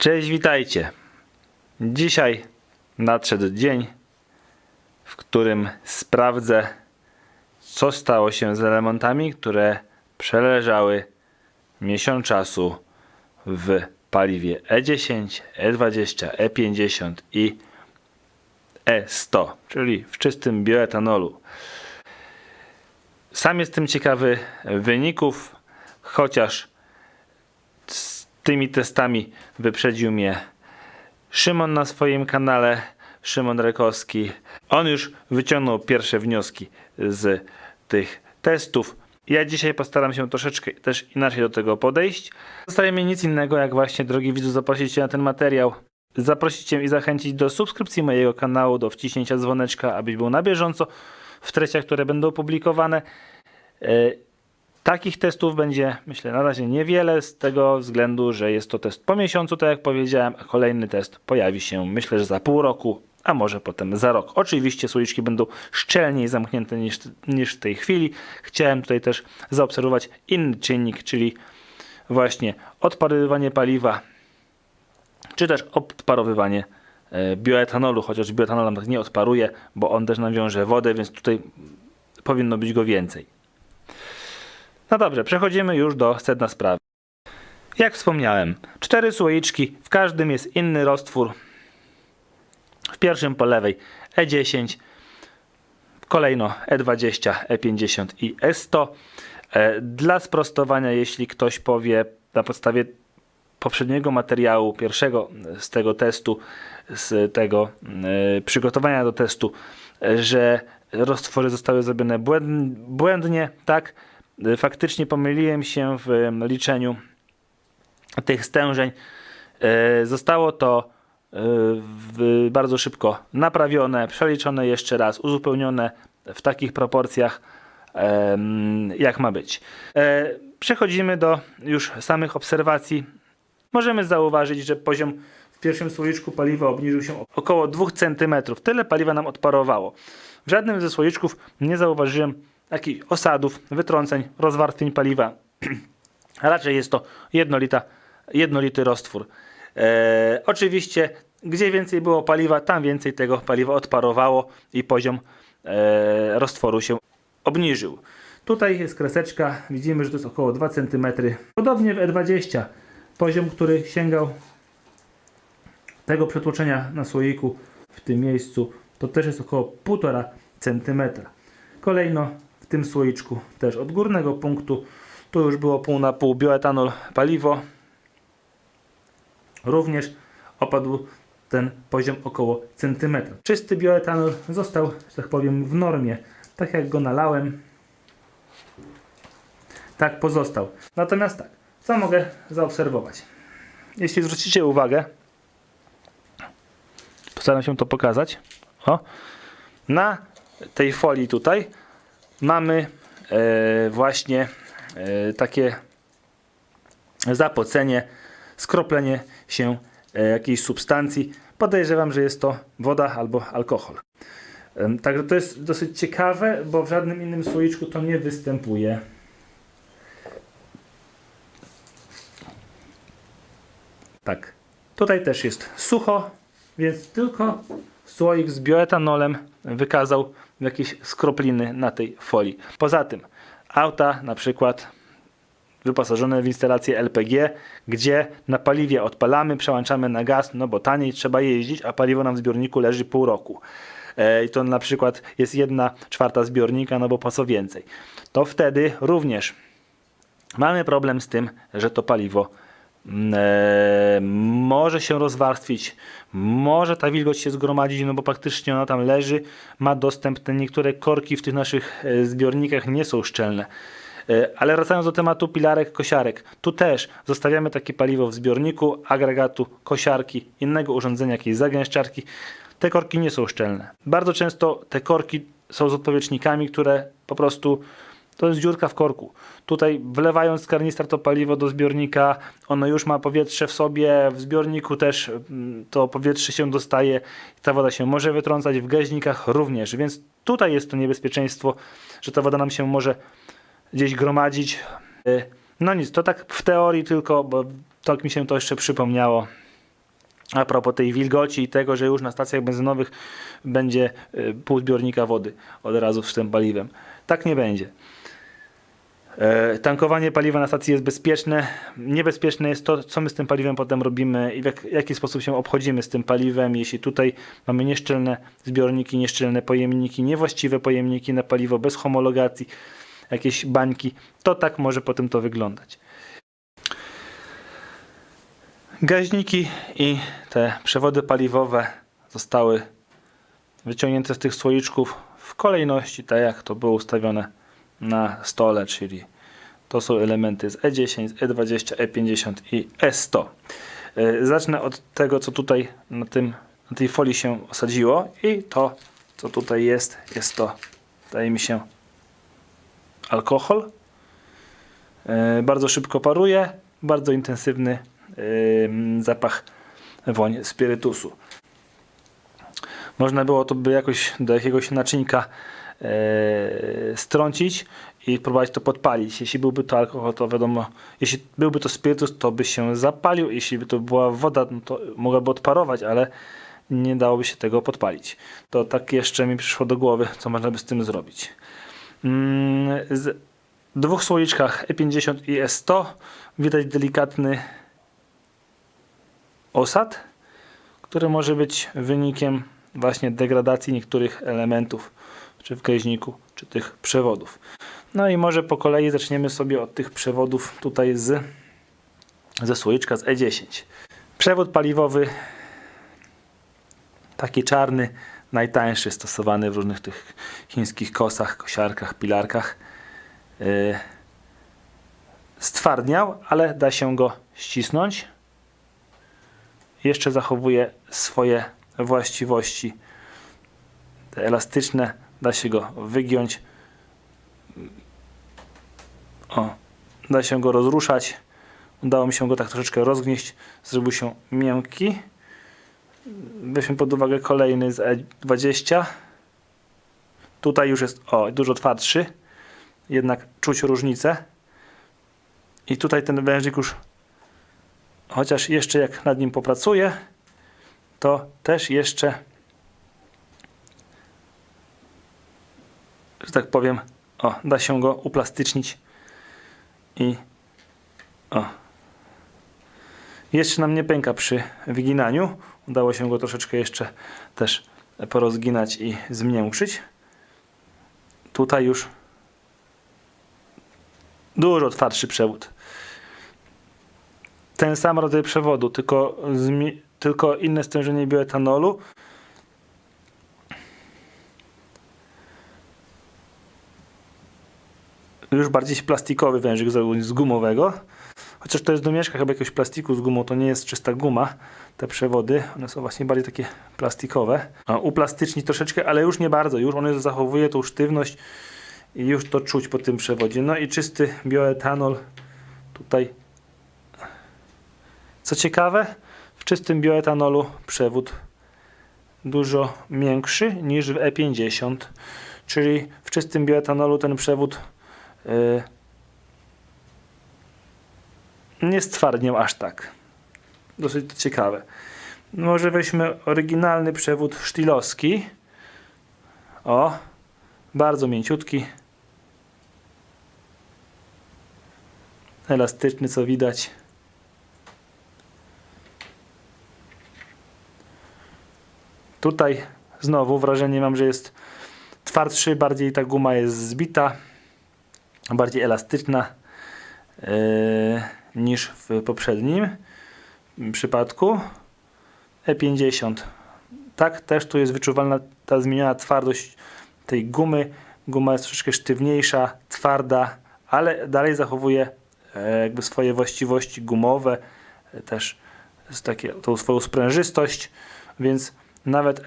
Cześć, witajcie. Dzisiaj nadszedł dzień, w którym sprawdzę, co stało się z elementami, które przeleżały miesiąc czasu w paliwie E E10, E20, E50 i E100, czyli w czystym bioetanolu. Sam jestem ciekawy wyników, chociaż tymi testami wyprzedził mnie Szymon na swoim kanale, Szymon Rekowski. On już wyciągnął pierwsze wnioski z tych testów. Ja dzisiaj postaram się troszeczkę też inaczej do tego podejść. Zostaje mi nic innego, jak właśnie, drogi widzu, zaprosić Cię na ten materiał. Zaprosić Cię i zachęcić do subskrypcji mojego kanału, do wciśnięcia dzwoneczka, abyś był na bieżąco w treściach, które będą opublikowane. Takich testów będzie, myślę, na razie niewiele, z tego względu, że jest to test po miesiącu, tak jak powiedziałem, a kolejny test pojawi się, myślę, że za pół roku, a może potem za rok. Oczywiście słoiczki będą szczelniej zamknięte niż, niż w tej chwili. Chciałem tutaj też zaobserwować inny czynnik, czyli właśnie odparowywanie paliwa, czy też odparowywanie e, bioetanolu, chociaż bioetanol nam tak nie odparuje, bo on też nam wiąże wodę, więc tutaj powinno być go więcej. No dobrze, przechodzimy już do sedna sprawy. Jak wspomniałem, cztery słoiczki, w każdym jest inny roztwór. W pierwszym po lewej E10, kolejno E20, E50 i E100. E, Dla sprostowania, jeśli ktoś powie na podstawie poprzedniego materiału, pierwszego z tego testu, z tego e, przygotowania do testu, e, że roztwory zostały zrobione błęd- błędnie, tak? E, Faktycznie pomyliłem się w liczeniu tych stężeń. E, Zostało to w, bardzo szybko naprawione, przeliczone jeszcze raz, uzupełnione w takich proporcjach, jak ma być. Przechodzimy do już samych obserwacji. Możemy zauważyć, że poziom w pierwszym słoiczku paliwa obniżył się około 2 cm. Tyle paliwa nam odparowało. W żadnym ze słoiczków nie zauważyłem jakichś osadów, wytrąceń, rozwarstwień paliwa. Raczej jest to jednolita, jednolity roztwór. E, oczywiście, gdzie więcej było paliwa, tam więcej tego paliwa odparowało i poziom e, roztworu się obniżył. Tutaj jest kreseczka, widzimy, że to jest około 2 cm. Podobnie w E20 poziom, który sięgał tego przetłoczenia na słoiku w tym miejscu, to też jest około 1,5 cm. Kolejno tym słoiczku też od górnego punktu tu już było pół na pół bioetanol paliwo. Również opadł ten poziom około centymetra. Czysty bioetanol został, że tak powiem, w normie. Tak jak go nalałem, tak pozostał. Natomiast tak, co mogę zaobserwować? Jeśli zwrócicie uwagę, postaram się to pokazać. O, na tej folii tutaj mamy e, właśnie e, takie zapocenie, skroplenie się e, jakiejś substancji. Podejrzewam, że jest to woda albo alkohol. Także to jest dosyć ciekawe, bo w żadnym innym słoiczku to nie występuje. Tak. Tutaj też jest sucho, więc tylko słoik z bioetanolem wykazał jakieś skropliny na tej folii. Poza tym auta na przykład wyposażone w instalację LPG, gdzie na paliwie odpalamy, przełączamy na gaz, no bo taniej trzeba jeździć, a paliwo nam w zbiorniku leży pół roku. E, I to na przykład jest jedna czwarta zbiornika, no bo po co więcej. To wtedy również mamy problem z tym, że to paliwo może się rozwarstwić, może ta wilgoć się zgromadzić, no bo praktycznie ona tam leży, ma dostęp, te niektóre korki w tych naszych e, zbiornikach nie są szczelne. E, Ale wracając do tematu pilarek, kosiarek, tu też zostawiamy takie paliwo w zbiorniku, agregatu, kosiarki, innego urządzenia, jakiejś zagęszczarki. Te korki nie są szczelne. Bardzo często te korki są z odpowietrznikami, które po prostu to jest dziurka w korku. Tutaj wlewając z karnistra to paliwo do zbiornika, ono już ma powietrze w sobie, w zbiorniku też mm, to powietrze się dostaje, ta woda się może wytrącać, w gaźnikach również, więc tutaj jest to niebezpieczeństwo, że ta woda nam się może gdzieś gromadzić. Y, No nic, to tak w teorii tylko, bo tak mi się to jeszcze przypomniało. A propos tej wilgoci i tego, że już na stacjach benzynowych będzie y, pół zbiornika wody od razu z tym paliwem. Tak nie będzie. E, Tankowanie paliwa na stacji jest bezpieczne. Niebezpieczne jest to, co my z tym paliwem potem robimy i w jak, jaki sposób się obchodzimy z tym paliwem. Jeśli tutaj mamy nieszczelne zbiorniki, nieszczelne pojemniki, niewłaściwe pojemniki na paliwo bez homologacji, jakieś bańki, to tak może potem to wyglądać. Gaźniki i te przewody paliwowe zostały wyciągnięte z tych słoiczków w kolejności, tak jak to było ustawione na stole, czyli to są elementy z E10, z E20, E50 i E100. Yy, Zacznę od tego, co tutaj na, tym, na tej folii się osadziło i to, co tutaj jest, jest to, wydaje mi się, alkohol. Yy, Bardzo szybko paruje, bardzo intensywny yy, zapach, woń spirytusu. Można było to by jakoś do jakiegoś naczynka e, strącić i próbować to podpalić. Jeśli byłby to alkohol, to wiadomo, jeśli byłby to spirytus, to by się zapalił. Jeśli by to była woda, no to mogłaby odparować, ale nie dałoby się tego podpalić. To tak jeszcze mi przyszło do głowy, co można by z tym zrobić. Mm, Z dwóch słoiczkach E50 i E100 widać delikatny osad, który może być wynikiem właśnie degradacji niektórych elementów, czy w gaźniku, czy tych przewodów. No i może po kolei zaczniemy sobie od tych przewodów tutaj z, ze słoiczka z E10. Przewód paliwowy, taki czarny, najtańszy, stosowany w różnych tych chińskich kosach, kosiarkach, pilarkach. Yy, stwardniał, ale da się go ścisnąć. Jeszcze zachowuje swoje właściwości te elastyczne, da się go wygiąć. O, da się go rozruszać. Udało mi się go tak troszeczkę rozgnieść. Zrobił się miękki. Weźmy pod uwagę kolejny z E20. Tutaj już jest o, dużo twardszy. Jednak czuć różnicę. I tutaj ten wężyk już, chociaż jeszcze jak nad nim popracuję, to też jeszcze, że tak powiem, o, da się go uplastycznić i o. Jeszcze nam nie pęka przy wyginaniu. Udało się go troszeczkę jeszcze też porozginać i zmiękczyć. Tutaj już dużo twardszy przewód. Ten sam rodzaj przewodu, tylko, tylko inne stężenie bioetanolu. Już bardziej plastikowy wężyk z gumowego. Chociaż to jest domieszka chyba jakiegoś plastiku z gumą, to nie jest czysta guma. Te przewody, one są właśnie bardziej takie plastikowe. O, uplastyczni troszeczkę, ale już nie bardzo. Już on zachowuje tą sztywność i już to czuć po tym przewodzie. No i czysty bioetanol tutaj. Co ciekawe, w czystym bioetanolu przewód dużo miększy niż w E50. Czyli w czystym bioetanolu ten przewód nie stwardniał aż tak. Dosyć to ciekawe. Może weźmy oryginalny przewód sztilowski. O, bardzo mięciutki. Elastyczny, co widać. Tutaj znowu wrażenie mam, że jest twardszy, bardziej ta guma jest zbita, bardziej elastyczna yy, niż w poprzednim przypadku. E50. Tak, też tu jest wyczuwalna ta zmieniona twardość tej gumy. Guma jest troszeczkę sztywniejsza, twarda, ale dalej zachowuje e, jakby swoje właściwości gumowe, e, też takie, tą swoją sprężystość, więc nawet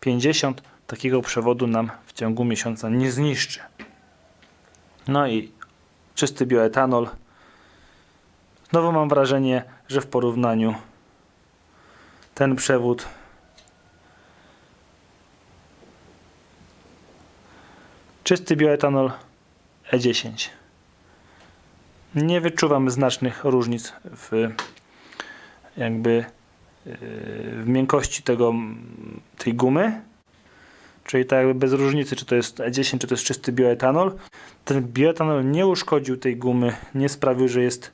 E50 takiego przewodu nam w ciągu miesiąca nie zniszczy. No i czysty bioetanol. Znowu mam wrażenie, że w porównaniu ten przewód czysty bioetanol E10 nie wyczuwam znacznych różnic w jakby w miękkości tego, tej gumy. Czyli tak bez różnicy, czy to jest E10, czy to jest czysty bioetanol. Ten bioetanol nie uszkodził tej gumy, nie sprawił, że jest,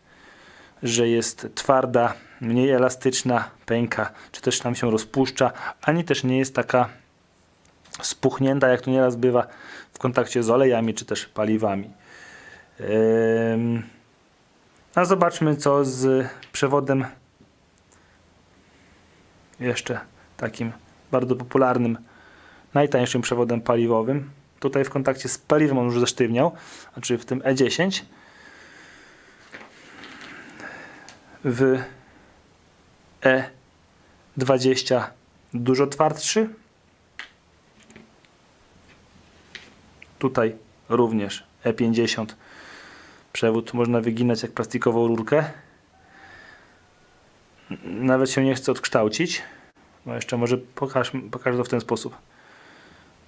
że jest twarda, mniej elastyczna, pęka, czy też nam się rozpuszcza, ani też nie jest taka spuchnięta, jak to nieraz bywa w kontakcie z olejami, czy też paliwami. A zobaczmy, co z przewodem jeszcze takim bardzo popularnym, najtańszym przewodem paliwowym. Tutaj w kontakcie z paliwem on już zesztywniał, znaczy w tym E10. W E20 dużo twardszy. Tutaj również E50 przewód można wyginać jak plastikową rurkę. Nawet się nie chce odkształcić. No jeszcze może pokaż, pokażę to w ten sposób.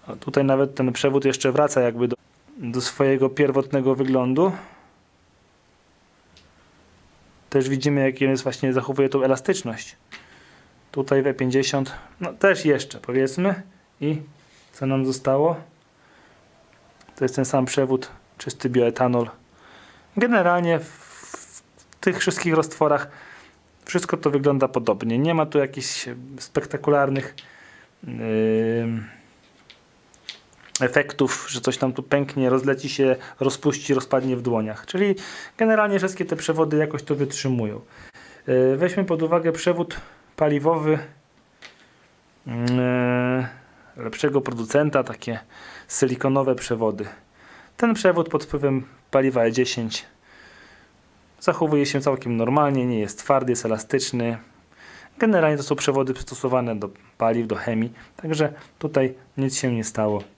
O, tutaj nawet ten przewód jeszcze wraca jakby do, do swojego pierwotnego wyglądu. Też widzimy jak jest właśnie zachowuje tą elastyczność. Tutaj w E50 no też jeszcze powiedzmy i co nam zostało? To jest ten sam przewód, czysty bioetanol. Generalnie w, w tych wszystkich roztworach wszystko to wygląda podobnie. Nie ma tu jakichś spektakularnych yy, efektów, że coś tam tu pęknie, rozleci się, rozpuści, rozpadnie w dłoniach. Czyli generalnie wszystkie te przewody jakoś to wytrzymują. Yy, weźmy pod uwagę przewód paliwowy yy, lepszego producenta, takie silikonowe przewody. Ten przewód pod wpływem paliwa E10 zachowuje się całkiem normalnie, nie jest twardy, jest elastyczny. Generalnie to są przewody przystosowane do paliw, do chemii, także tutaj nic się nie stało.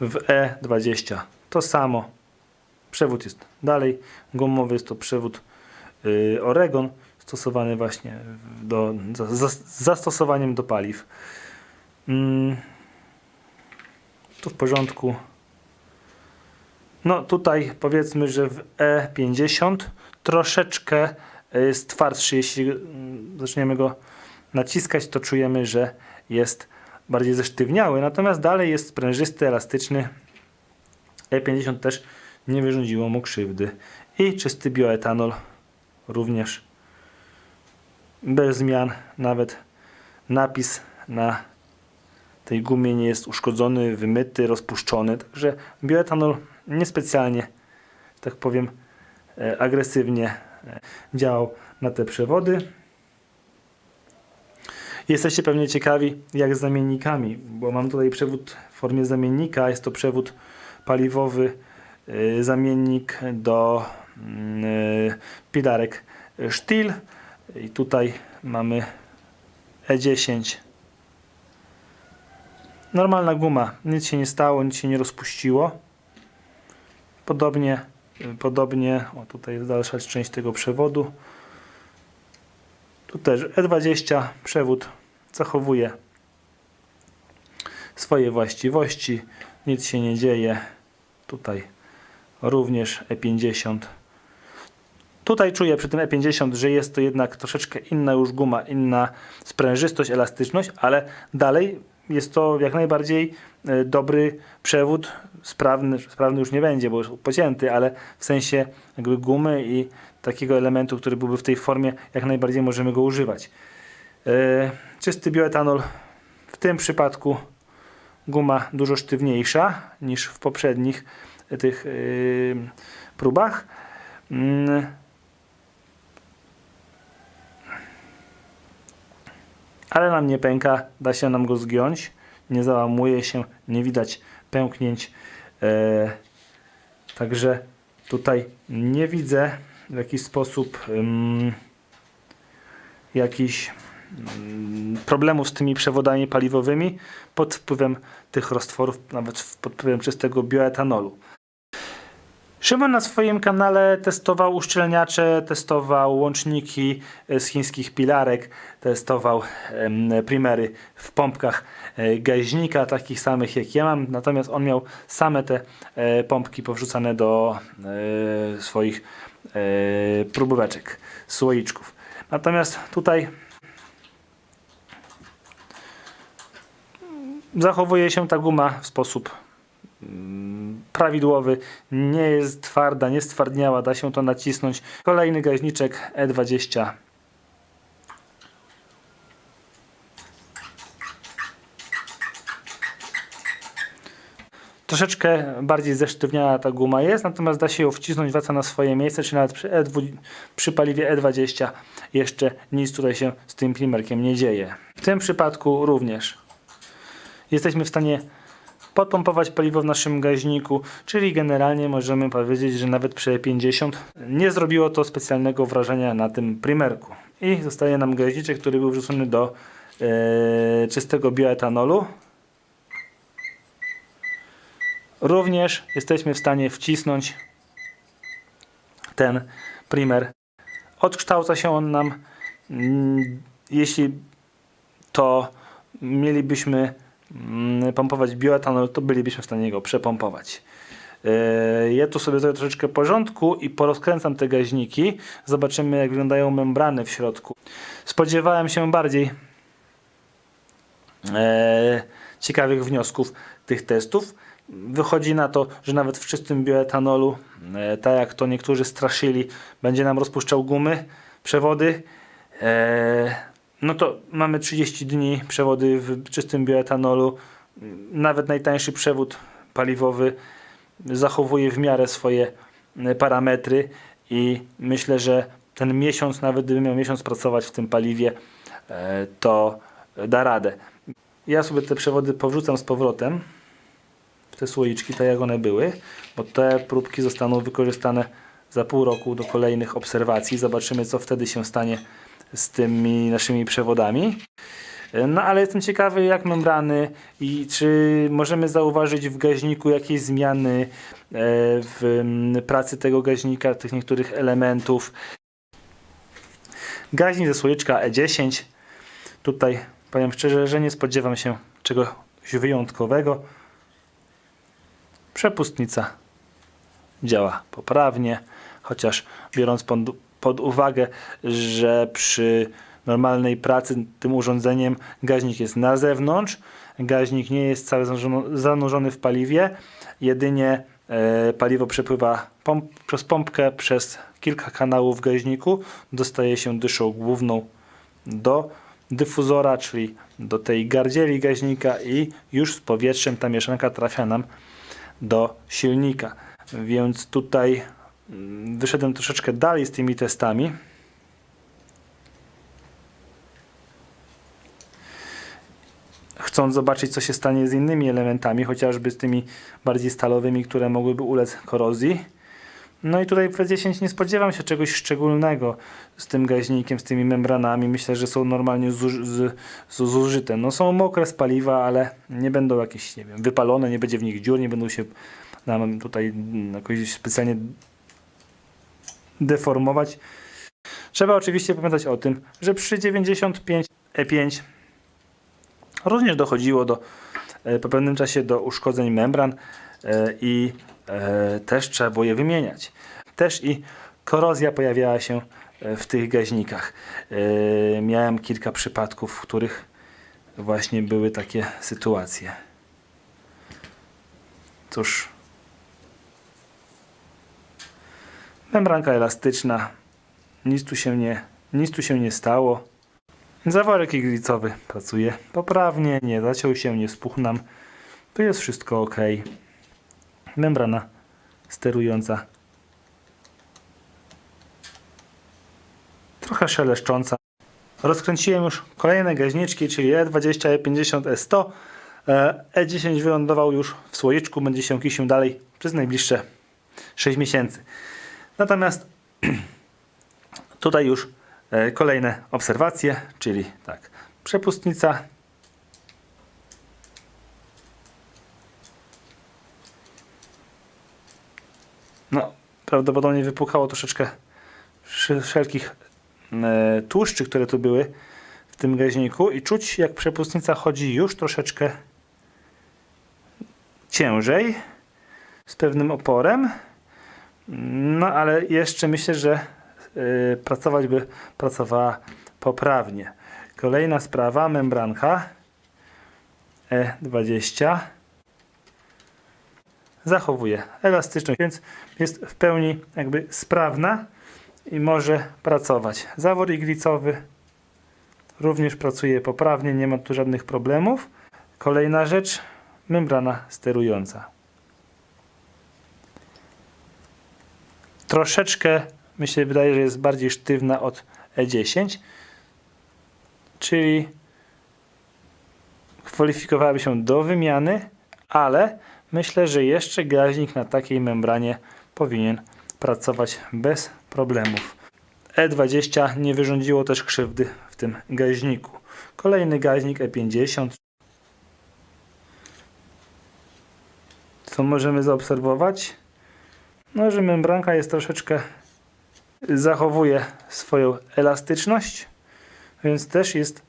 W E20 to samo. Przewód jest dalej gumowy, jest to przewód yy, Oregon stosowany właśnie do, za, za, zastosowaniem do paliw. Mm, tu w porządku. No tutaj powiedzmy, że w E50 troszeczkę jest twardszy. Jeśli mm, zaczniemy go naciskać, to czujemy, że jest bardziej zesztywniały. Natomiast dalej jest sprężysty, elastyczny. E50 też nie wyrządziło mu krzywdy. I czysty bioetanol również bez zmian. Nawet napis na tej gumie nie jest uszkodzony, wymyty, rozpuszczony. Także bioetanol niespecjalnie, tak powiem, e, agresywnie e, działał na te przewody. Jesteście pewnie ciekawi, jak z zamiennikami, bo mam tutaj przewód w formie zamiennika. Jest to przewód paliwowy, e, zamiennik do mm, pilarek Stihl. I tutaj mamy E10 Normalna guma, nic się nie stało, nic się nie rozpuściło. Podobnie, podobnie, o tutaj jest dalsza część tego przewodu. Tu też E20 przewód zachowuje swoje właściwości, nic się nie dzieje. Tutaj również E50. Tutaj czuję przy tym E50, że jest to jednak troszeczkę inna już guma, inna sprężystość, elastyczność, ale dalej jest to jak najbardziej e, dobry przewód, sprawny, sprawny już nie będzie, bo już pocięty, ale w sensie jakby gumy i takiego elementu, który byłby w tej formie, jak najbardziej możemy go używać. E, czysty bioetanol w tym przypadku guma dużo sztywniejsza niż w poprzednich e, tych próbach. Mm. ale nam nie pęka, da się nam go zgiąć, nie załamuje się, nie widać pęknięć. E, także tutaj nie widzę w jakiś sposób um, jakichś um, problemów z tymi przewodami paliwowymi pod wpływem tych roztworów, nawet pod wpływem czystego bioetanolu. Szymon na swoim kanale testował uszczelniacze, testował łączniki e, z chińskich pilarek, testował primery w pompkach e, gaźnika, takich samych jak ja mam, natomiast on miał same te e, pompki powrzucane do swoich próbóweczek, słoiczków. Natomiast tutaj zachowuje się ta guma w sposób mm, prawidłowy, nie jest twarda, nie stwardniała, da się to nacisnąć. Kolejny gaźniczek E E20. Troszeczkę bardziej zesztywniała ta guma jest, natomiast da się ją wcisnąć, wraca na swoje miejsce, czy nawet przy, E2, przy paliwie E20 jeszcze nic tutaj się z tym primerkiem nie dzieje. W tym przypadku również jesteśmy w stanie podpompować paliwo w naszym gaźniku, czyli generalnie możemy powiedzieć, że nawet przy E50 nie zrobiło to specjalnego wrażenia na tym primerku. I zostaje nam gaźniczek, który był wrzucony do e, czystego bioetanolu. Również jesteśmy w stanie wcisnąć ten primer. Odkształca się on nam, mm, jeśli to mielibyśmy mm, pompować bioetanol, to bylibyśmy w stanie go przepompować. Yy, Ja tu sobie zrobię troszeczkę porządku i porozkręcam te gaźniki. Zobaczymy jak wyglądają membrany w środku. Spodziewałem się bardziej e, ciekawych wniosków tych testów. Wychodzi na to, że nawet w czystym bioetanolu, e, tak jak to niektórzy straszyli, będzie nam rozpuszczał gumy, przewody. E, no to mamy 30 dni przewody w czystym bioetanolu. Nawet najtańszy przewód paliwowy zachowuje w miarę swoje e, parametry i myślę, że ten miesiąc, nawet gdybym miał miesiąc pracować w tym paliwie, to da radę. Ja sobie te przewody powrzucam z powrotem te słoiczki, tak jak one były, bo te próbki zostaną wykorzystane za pół roku do kolejnych obserwacji. Zobaczymy, co wtedy się stanie z tymi naszymi przewodami. No ale jestem ciekawy, jak membrany i czy możemy zauważyć w gaźniku jakieś zmiany e, w pracy tego gaźnika, tych niektórych elementów. Gaźnik ze słoiczka E10. Tutaj powiem szczerze, że nie spodziewam się czegoś wyjątkowego. Przepustnica działa poprawnie, chociaż biorąc pod, pod uwagę, że przy normalnej pracy tym urządzeniem gaźnik jest na zewnątrz, gaźnik nie jest cały zanurzony- w paliwie, jedynie e, paliwo przepływa pomp, przez pompkę przez kilka kanałów w gaźniku, dostaje się dyszą główną do dyfuzora, czyli do tej gardzieli gaźnika i już z powietrzem ta mieszanka trafia nam do silnika. Więc tutaj mm, wyszedłem troszeczkę dalej z tymi testami. Chcąc zobaczyć, co się stanie z innymi elementami, chociażby z tymi bardziej stalowymi, które mogłyby ulec korozji. No i tutaj w E10 nie spodziewam się czegoś szczególnego z tym gaźnikiem, z tymi membranami. Myślę, że są normalnie zużyte. No są mokre z paliwa, ale nie będą jakieś, nie wiem, wypalone, nie będzie w nich dziur, nie będą się nam tutaj jakoś specjalnie deformować. Trzeba oczywiście pamiętać o tym, że przy 95 E5 również dochodziło do, e, po pewnym czasie do uszkodzeń membran e, i też trzeba było je wymieniać. Też i korozja pojawiała się e, w tych gaźnikach. E, Miałem kilka przypadków, w których właśnie były takie sytuacje. Cóż, membranka elastyczna, nic tu się nie, nic tu się nie stało. Zaworek iglicowy pracuje poprawnie, nie zaciął się, nie spuchł nam. Tu jest wszystko ok. Membrana sterująca. Trochę szeleszcząca. Rozkręciłem już kolejne gaźniczki, czyli E E20, E50, E100. E, E10 wylądował już w słoiczku, będzie się kisił dalej przez najbliższe 6 miesięcy. Natomiast tutaj już e, kolejne obserwacje, czyli tak, przepustnica. No, prawdopodobnie wypukało troszeczkę wszelkich e, tłuszczy, które tu były w tym gaźniku i czuć jak przepustnica chodzi już troszeczkę ciężej, z pewnym oporem. No ale jeszcze myślę, że y, pracować, by pracowała poprawnie. Kolejna sprawa, membranka E20 zachowuje elastyczność, więc jest w pełni jakby sprawna i może pracować. Zawór iglicowy również pracuje poprawnie, nie ma tu żadnych problemów. Kolejna rzecz, membrana sterująca. Troszeczkę mi się wydaje, że jest bardziej sztywna od E10, czyli kwalifikowałaby się do wymiany, ale myślę, że jeszcze gaźnik na takiej membranie powinien pracować bez problemów. E20 nie wyrządziło też krzywdy w tym gaźniku. Kolejny gaźnik E50. Co możemy zaobserwować? No, że membranka jest troszeczkę zachowuje swoją elastyczność, więc też jest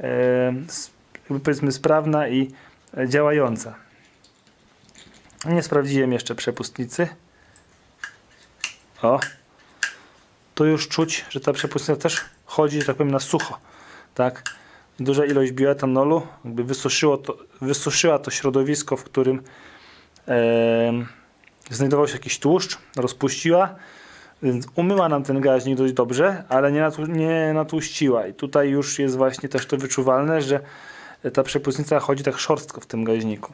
e, powiedzmy sprawna i e, działająca. Nie sprawdziłem jeszcze przepustnicy. O, tu już czuć, że ta przepustnica też chodzi, że tak powiem, na sucho. Tak? Duża ilość bioetanolu jakby wysuszyło to, wysuszyła to środowisko, w którym em, znajdował się jakiś tłuszcz, rozpuściła, więc umyła nam ten gaźnik dość dobrze, ale nie, natłu- nie natłuściła. I tutaj już jest właśnie też to wyczuwalne, że ta przepustnica chodzi tak szorstko w tym gaźniku.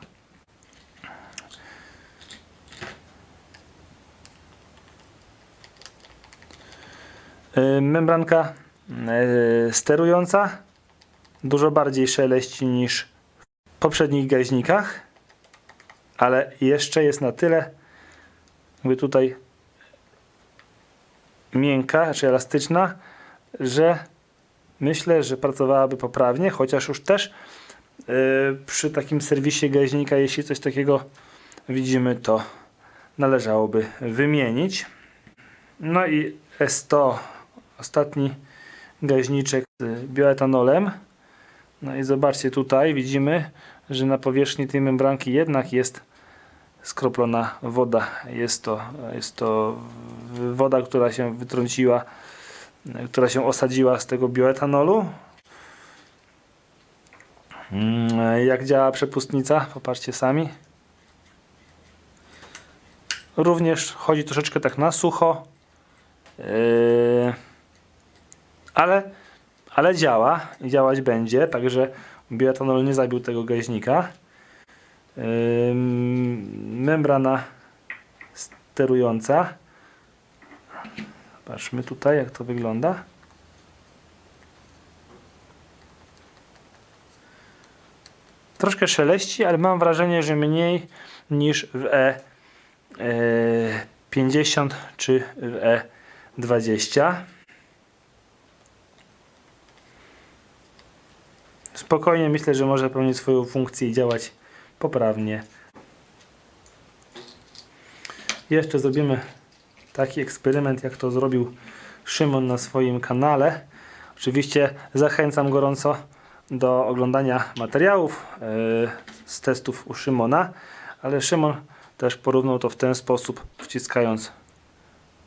Membranka yy, sterująca dużo bardziej szeleści niż w poprzednich gaźnikach, ale jeszcze jest na tyle jakby tutaj miękka czy elastyczna, że myślę, że pracowałaby poprawnie, chociaż już też yy, przy takim serwisie gaźnika, jeśli coś takiego widzimy, to należałoby wymienić. No i S100, ostatni gaźniczek z bioetanolem. No i zobaczcie tutaj, widzimy, że na powierzchni tej membranki jednak jest skroplona woda. Jest to, jest to woda, która się wytrąciła, która się osadziła z tego bioetanolu. Mm, Jak działa przepustnica? Popatrzcie sami. Również chodzi troszeczkę tak na sucho. Yy, ale, ale działa i działać będzie, także bioetanol nie zabił tego gaźnika. Ym, membrana sterująca. Patrzmy tutaj, jak to wygląda. Troszkę szeleści, ale mam wrażenie, że mniej niż w E e, 50 czy w E20. Spokojnie myślę, że może pełnić swoją funkcję i działać poprawnie. Jeszcze zrobimy taki eksperyment, jak to zrobił Szymon na swoim kanale. Oczywiście zachęcam gorąco do oglądania materiałów yy, z testów u Szymona, ale Szymon też porównał to w ten sposób, wciskając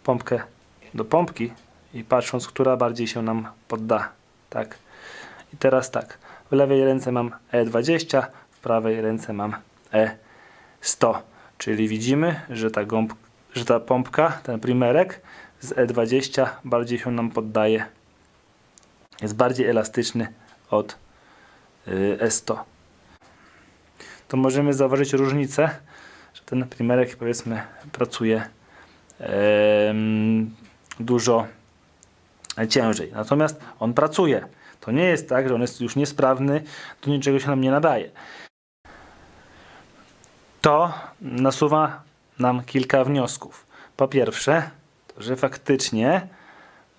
pompkę do pompki i patrząc, która bardziej się nam podda. Tak. I teraz tak. W lewej ręce mam E20, w prawej ręce mam E100. Czyli widzimy, że ta, gąb, że ta pompka, ten primerek z E20 bardziej się nam poddaje. Jest bardziej elastyczny od y, E100. To możemy zauważyć różnicę, że ten primerek powiedzmy pracuje dużo ciężej. Natomiast on pracuje. To nie jest tak, że on jest już niesprawny, do niczego się nam nie nadaje. To nasuwa nam kilka wniosków. Po pierwsze, to, że faktycznie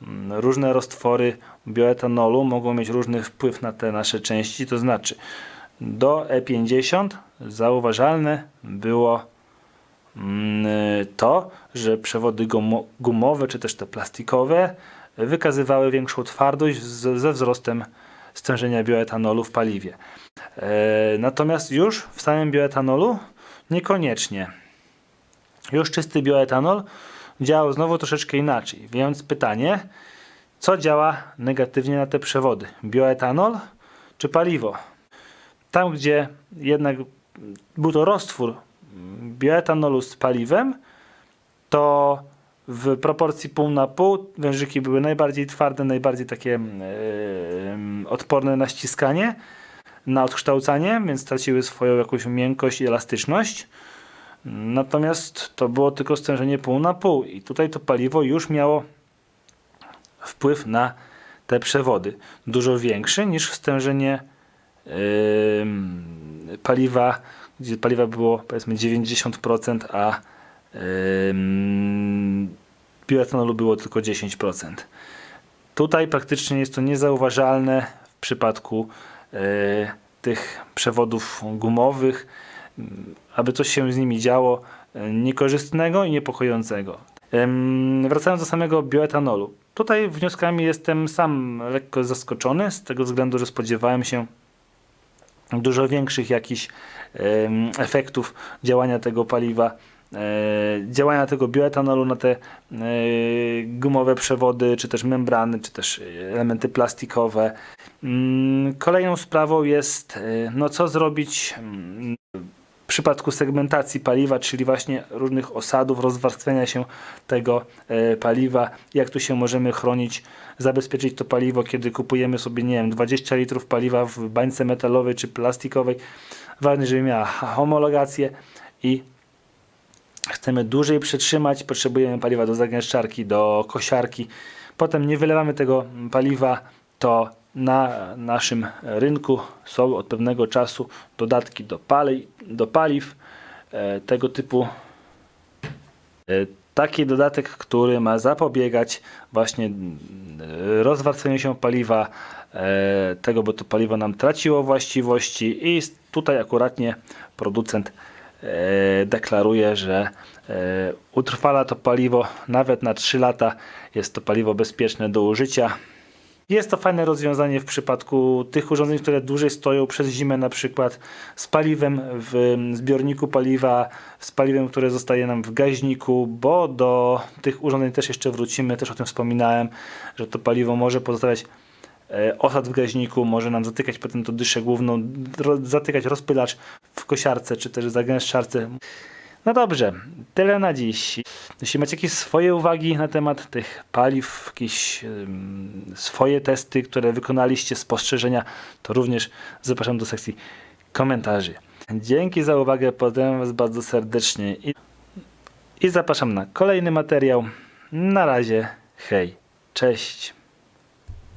mm, różne roztwory bioetanolu mogą mieć różny wpływ na te nasze części, to znaczy do E50 zauważalne było mm, to, że przewody gumo- gumowe czy też te plastikowe wykazywały większą twardość ze wzrostem stężenia bioetanolu w paliwie. E, natomiast już w samym bioetanolu niekoniecznie. Już czysty bioetanol działał znowu troszeczkę inaczej. Więc pytanie, co działa negatywnie na te przewody? Bioetanol czy paliwo? Tam, gdzie jednak był to roztwór bioetanolu z paliwem, to w proporcji pół na pół wężyki były najbardziej twarde, najbardziej takie e, odporne na ściskanie, na odkształcanie, więc straciły swoją jakąś miękkość i elastyczność. Natomiast to było tylko stężenie pół na pół i tutaj to paliwo już miało wpływ na te przewody. Dużo większy niż stężenie ym, paliwa, gdzie paliwa było powiedzmy 90%, a bioetanolu było tylko 10%. Tutaj praktycznie jest to niezauważalne w przypadku y, tych przewodów gumowych, mm, aby coś się z nimi działo y, niekorzystnego i niepokojącego. Wracając do samego bioetanolu. Tutaj wnioskami jestem sam lekko zaskoczony, z tego względu, że spodziewałem się dużo większych jakichś efektów działania tego paliwa, e, działania tego bioetanolu na te e, gumowe przewody, czy też membrany, czy też elementy plastikowe. Mm, Kolejną sprawą jest, e, no co zrobić mm, w przypadku segmentacji paliwa, czyli właśnie różnych osadów, rozwarstwiania się tego e, paliwa, jak tu się możemy chronić, zabezpieczyć to paliwo, kiedy kupujemy sobie, nie wiem, 20 litrów paliwa w bańce metalowej czy plastikowej. Ważne, żeby miała homologację i chcemy dłużej przetrzymać, potrzebujemy paliwa do zagęszczarki, do kosiarki. Potem nie wylewamy tego paliwa, to na naszym rynku są od pewnego czasu dodatki do, pali, do paliw e, tego typu. E, Taki dodatek, który ma zapobiegać właśnie mm, rozwarstwieniu się paliwa, e, tego, bo to paliwo nam traciło właściwości i tutaj akuratnie producent deklaruje, że e, utrwala to paliwo nawet na 3 lata. Jest to paliwo bezpieczne do użycia. Jest to fajne rozwiązanie w przypadku tych urządzeń, które dłużej stoją przez zimę, na przykład z paliwem w zbiorniku paliwa, z paliwem, które zostaje nam w gaźniku, bo do tych urządzeń też jeszcze wrócimy, też o tym wspominałem, że to paliwo może pozostawiać e, osad w gaźniku, może nam zatykać potem to dyszę główną, zatykać rozpylacz w kosiarce czy też zagęszczarce. No dobrze, tyle na dziś. Jeśli macie jakieś swoje uwagi na temat tych paliw, jakieś swoje testy, które wykonaliście, spostrzeżenia, to również zapraszam do sekcji komentarzy. Dzięki za uwagę, pozdrawiam Was bardzo serdecznie i, i zapraszam na kolejny materiał. Na razie, hej, cześć.